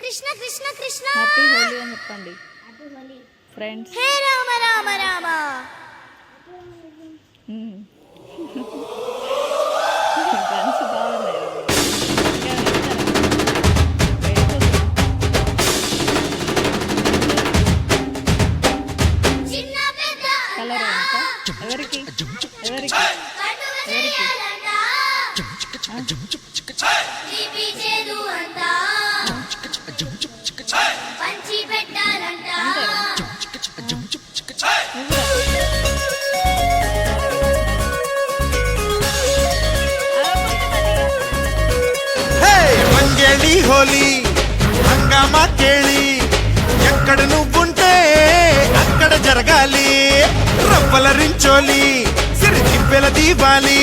Krishna Krishna Krishna. Happy Holi అని చెప్పండి. Friends హే రామ రామ రామ. హోలీ హంగామా కేళి ఎక్కడ నువ్వుంటే అక్కడ జరగాలి. రవ్వల రించోలి సిరికిప్పెల దీవాలి.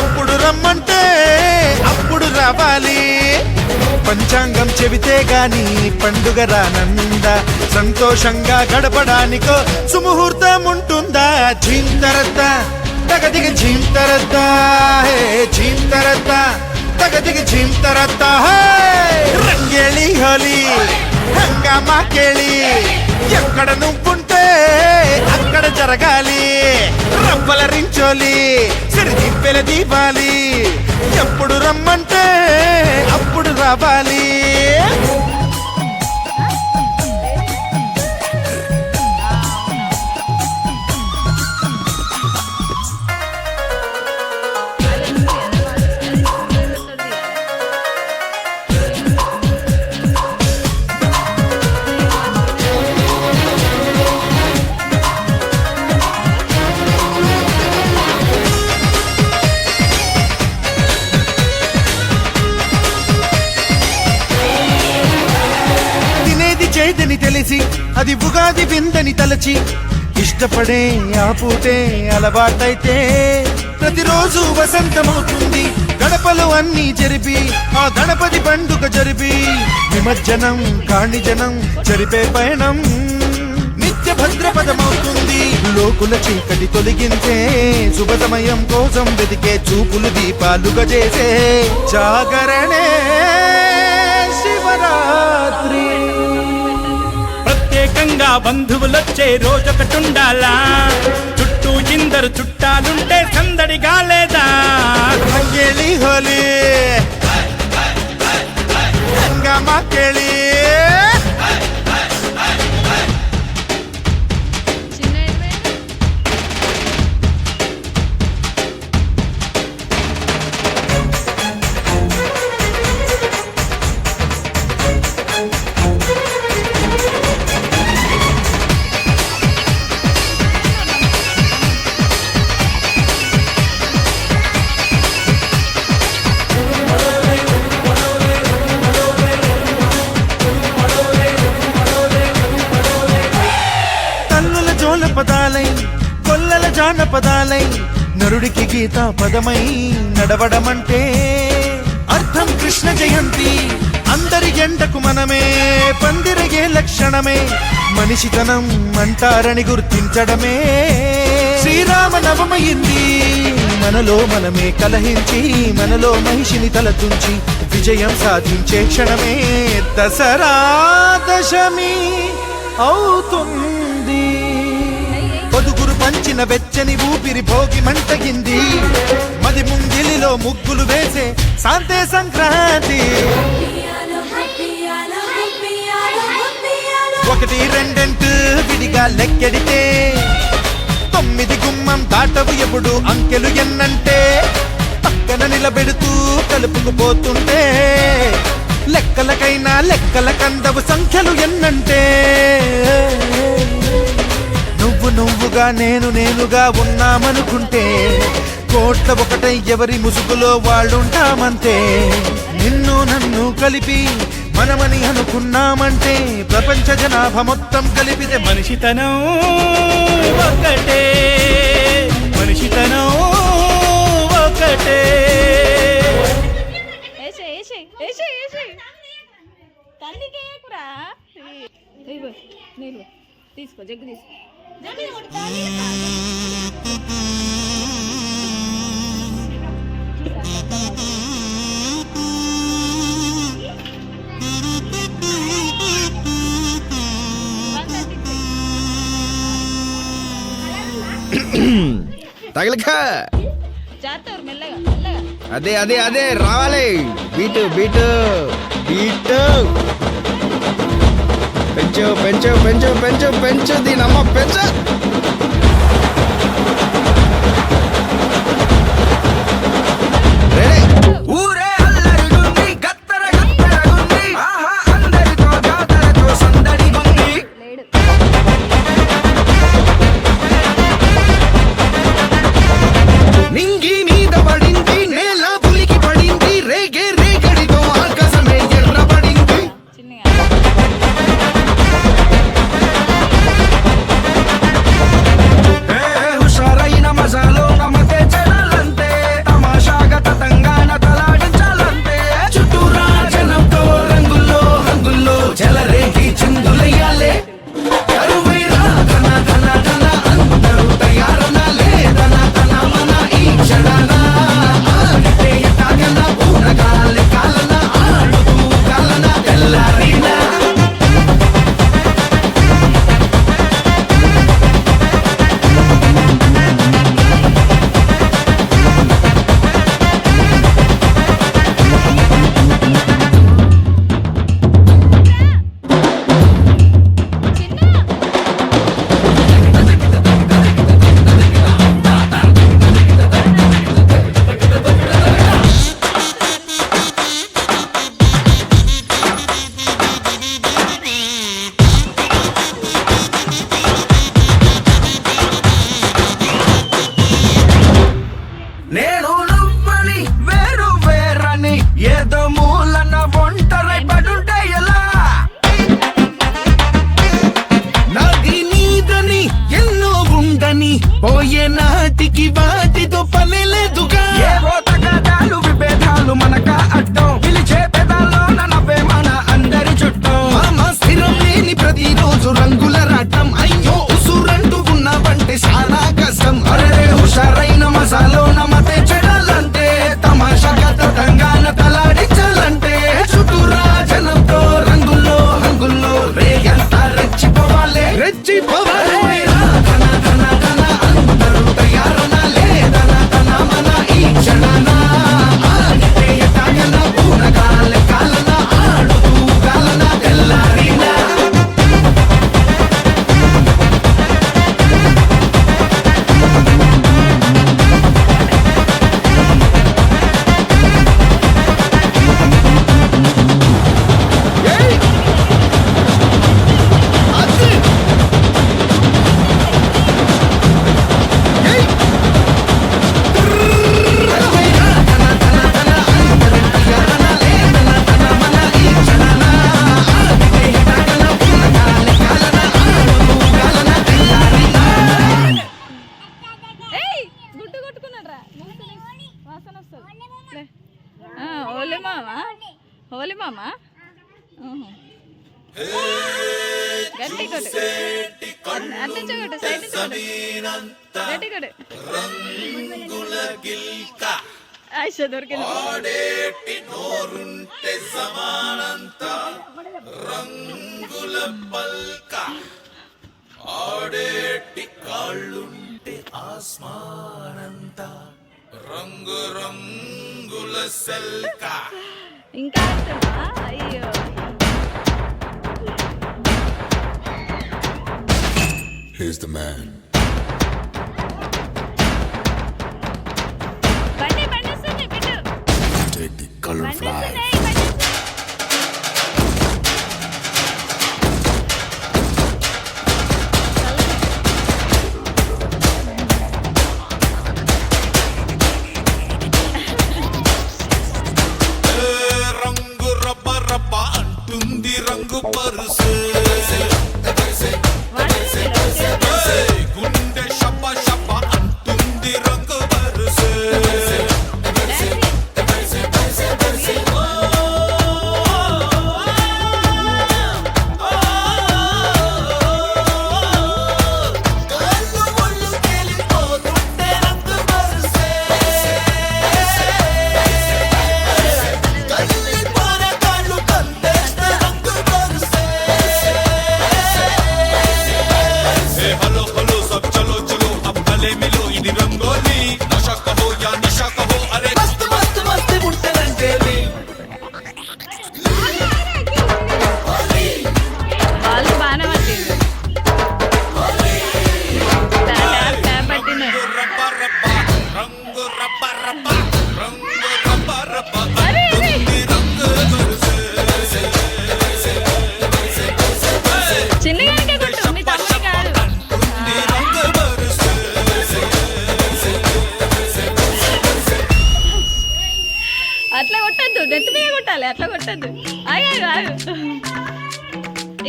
ఎప్పుడు రమ్మంటే అప్పుడు రావాలి. పంచాంగం చెబితే గాని పండుగ రానంద సంతోషంగా గడపడానికో సుముహూర్తం ఉంటుందా? జీంతరద్దా తగదిగ జీంతరద్దా హే జీంతరద్దా ತಗದಿಗೆ ಜಿಂತರತ್ತ ರಂಗೇಳಿ ಹೋಲಿ హంగామ కేళి ఎక్కడ నువ్వుంటే అక్కడ జరగాలి రవ్వల రించోలి సిరి దిప్పెల దీపాలి ఎప్పుడు రమ్మంటే అప్పుడు రావాలి లేదని తెలిసి అది ఉగాది విందని తలచి ఇష్టపడే ఆ పూటే అలవాటైతే. ప్రతిరోజు వసంతమవుతుంది గడపలు అన్ని జరిపి ఆ గణపతి పండుగ జరిపి. నిమజ్జనం కాణిజనం జరిపే పయనం. నిత్య భద్రపదమవుతుంది లోకుల చీకటి తొలగించే. శుభ సమయం కోసం వెతికే చూపులు దీపాలుగా చేసే జాగరణే శివరా ప్రత్యేకంగా బంధువులొచ్చే రోజొకటుండాలా? చుట్టూ ఇందరు చుట్టాలుంటే సందడిగా లేదా? హోలీ. హోలీ కొల్లల జానపదాలై నరుడికి గీతా పదమై నడవడమంటే అర్థం కృష్ణ జయంతి అందరి ఎండకు మనమే పందిరగే లక్షణమే మనిషితనం అంటారని గుర్తించడమే. శ్రీరామ నవమయింది మనలో మనమే కలహించి మనలో మహిషిని తలతుంచి విజయం సాధించే క్షణమే. దసరా దశమి అవుతుంది. పంచిన వెచ్చని ఊపిరి భోగి మంటగింది. మది ముంగిలిలో ముగ్గులు వేసే శాంతే సంక్రాంతి. ఒకటి రెండెంటు విడిగా లెక్కెడితే తొమ్మిది గుమ్మం దాటవు ఎప్పుడు అంకెలు ఎన్నంటే పక్కన నిలబెడుతూ కలుపుకుపోతుంటే లెక్కలకైనా లెక్కల కందవు సంఖ్యలు ఎన్నంటే. నువ్వు నువ్వుగా నేను నేనుగా ఉన్నామనుకుంటే కోట్ల ఒకటై ఎవరి ముసుగులో వాళ్ళుంటామంతే. నిన్ను నన్ను కలిపి మనమని అనుకున్నామంటే ప్రపంచ జనాభా మొత్తం కలిపితే మనిషితనం ఒకటే. మనిషితనం ఒకటే. తీసుకో జగ్గు తీసుకో. తగలక అదే అదే అదే రావాలి బీటు బీటు బీటు పెంచు పెంచు పెంచు పెంచు పెంచు దీనమ్మ పెంచు. 人气爆棚 మామా? హోలీ మామా? గట్టి కొడు అట్లా చూడు సైడ్ చూడు గట్టి కొడు ఆయిష దొరికింది. నోరుంటే సమానంత రంగుల పల్క ఆడేటి కాళ్ళుంటే ఆస్మానంతా. రంగు రంగుల సెల్కా. ఇంకా అయ్యో. Here's the man.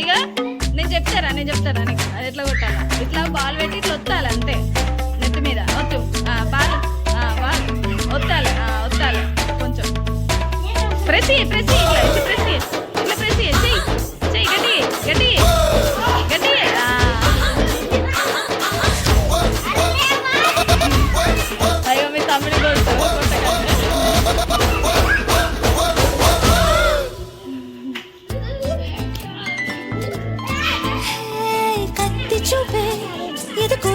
ఇక నేను చెప్తారా నేను చెప్తారా నీకు? ఎట్లా కొట్టాలా? ఇట్లా బాల్ పెట్టి ఇట్లా ఒత్తాలి అంతే? నెత్తి మీద. వద్దు ఆ, బాల్. ఆ, బాల్. ఒత్తాలి? ఆ, కొంచెం. ప్రెస్ చేయి ప్రెస్ ఇట్లా. ఇట్లా ప్రెస్ చేయి. ఇట్లా ప్రెస్ చెయ్యి. చెయ్యి గట్టి గట్టి గట్టి అయ్యో మీ తమ్ముడు కొడుతు కొట్టకండి.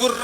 గుర్రా